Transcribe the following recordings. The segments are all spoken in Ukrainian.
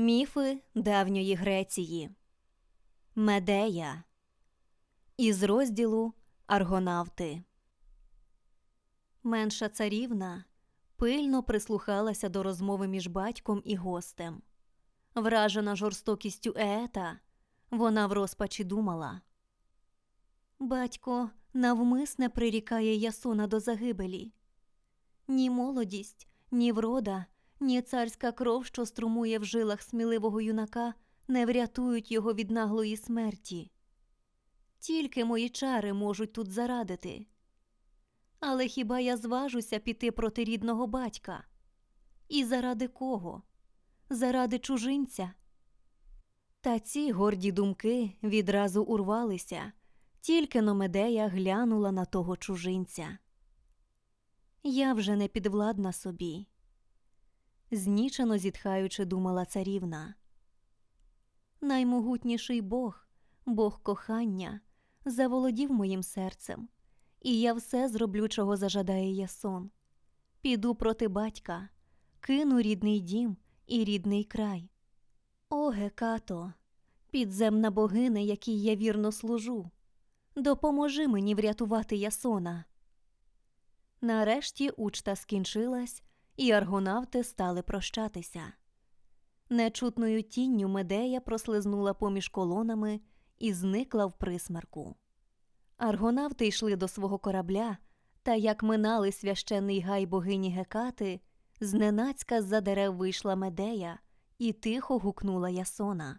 Міфи давньої Греції Медея Із розділу Аргонавти Менша царівна пильно прислухалася до розмови між батьком і гостем. Вражена жорстокістю Еета, вона в розпачі думала. Батько навмисне прирікає Ясона до загибелі. Ні молодість, ні врода, ні царська кров, що струмує в жилах сміливого юнака, не врятують його від наглої смерті. Тільки мої чари можуть тут зарадити. Але хіба я зважуся піти проти рідного батька? І заради кого? Заради чужинця? Та ці горді думки відразу урвалися, тільки Номедея глянула на того чужинця. Я вже не підвладна собі. Знічено зітхаючи, думала царівна. Наймогутніший Бог, Бог кохання, заволодів моїм серцем, і я все зроблю, чого зажадає Ясон. Піду проти батька, кину рідний дім і рідний край. О, Гекато, підземна богиня, якій я вірно служу, допоможи мені врятувати Ясона. Нарешті учта скінчилась, і аргонавти стали прощатися. Нечутною тінню медея прослизнула поміж колонами і зникла в присмерку. Аргонавти йшли до свого корабля, та як минали священний гай богині Гекати, зненацька з-за дерев вийшла медея і тихо гукнула Ясона.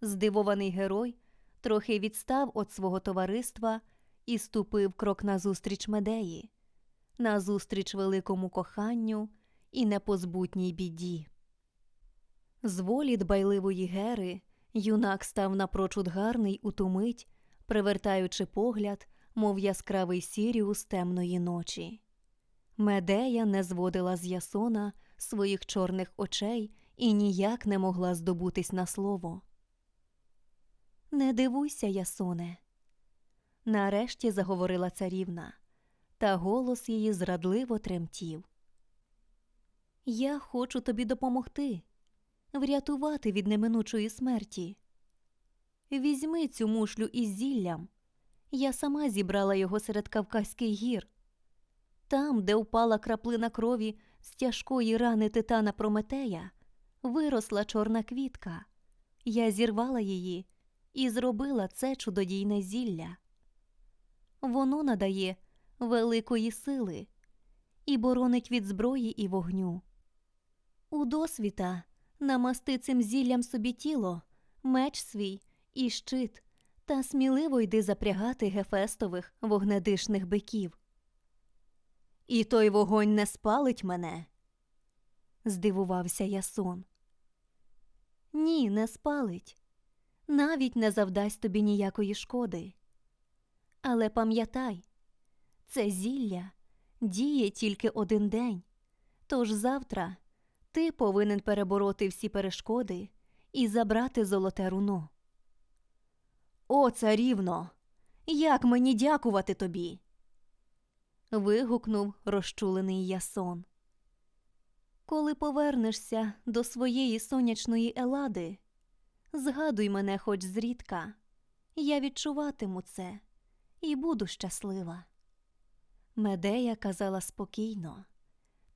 Здивований герой трохи відстав від свого товариства і ступив крок назустріч медеї, назустріч великому коханню і непозбутній біді. З волі дбайливої гери юнак став напрочуд гарний у ту мить, привертаючи погляд, мов яскравий сіріус темної ночі. Медея не зводила з Ясона своїх чорних очей і ніяк не могла здобутись на слово. Не дивуйся, Ясоне. Нарешті заговорила царівна, та голос її зрадливо тремтів. Я хочу тобі допомогти, врятувати від неминучої смерті. Візьми цю мушлю із зіллям. Я сама зібрала його серед Кавказьких гір. Там, де впала краплина крові з тяжкої рани титана Прометея, виросла чорна квітка. Я зірвала її і зробила це чудодійне зілля. Воно надає великої сили і боронить від зброї і вогню. У досвіта намасти цим зіллям собі тіло, меч свій і щит, та сміливо йди запрягати гефестових вогнедишних биків. І той вогонь не спалить мене. здивувався Ясон. Ні, не спалить, навіть не завдасть тобі ніякої шкоди. Але пам'ятай, це зілля діє тільки один день, тож завтра ти повинен перебороти всі перешкоди і забрати золоте руно. О, царівно! Як мені дякувати тобі? вигукнув розчулений Ясон. Коли повернешся до своєї сонячної елади, згадуй мене хоч зрідка, я відчуватиму це і буду щаслива. Медея казала спокійно,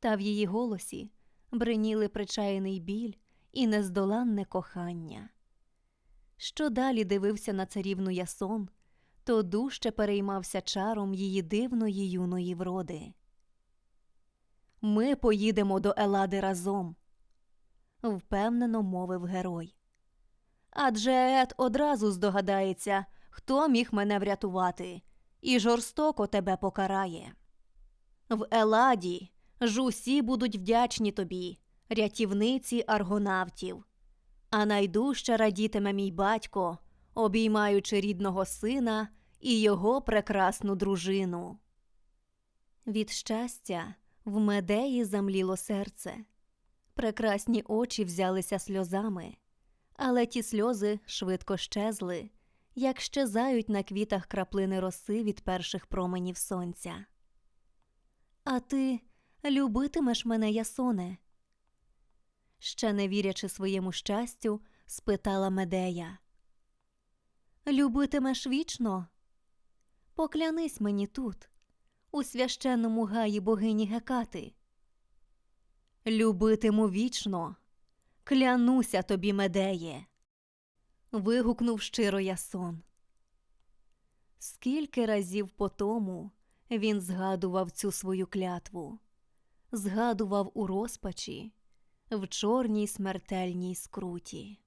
та в її голосі бриніли причаяний біль і нездоланне кохання. Що далі дивився на царівну Ясон, то дужче переймався чаром її дивної юної вроди. Ми поїдемо до Елади разом, впевнено мовив герой. Адже Ет одразу здогадається, хто міг мене врятувати, і жорстоко тебе покарає. В Еладі ж усі будуть вдячні тобі, рятівниці аргонавтів, а найдужче радітиме мій батько, обіймаючи рідного сина і його прекрасну дружину. Від щастя в медеї замліло серце. Прекрасні очі взялися сльозами, але ті сльози швидко щезли, як щезають на квітах краплини роси від перших променів сонця. А ти любитимеш мене, Ясоне? ще не вірячи своєму щастю, спитала Медея. Любитимеш вічно? Поклянись мені тут, у священному гаї богині Гекати. Любитиму вічно, клянуся тобі, Медеє. Вигукнув щиро Ясон. Скільки разів по тому він згадував цю свою клятву, згадував у розпачі, в чорній смертельній скруті.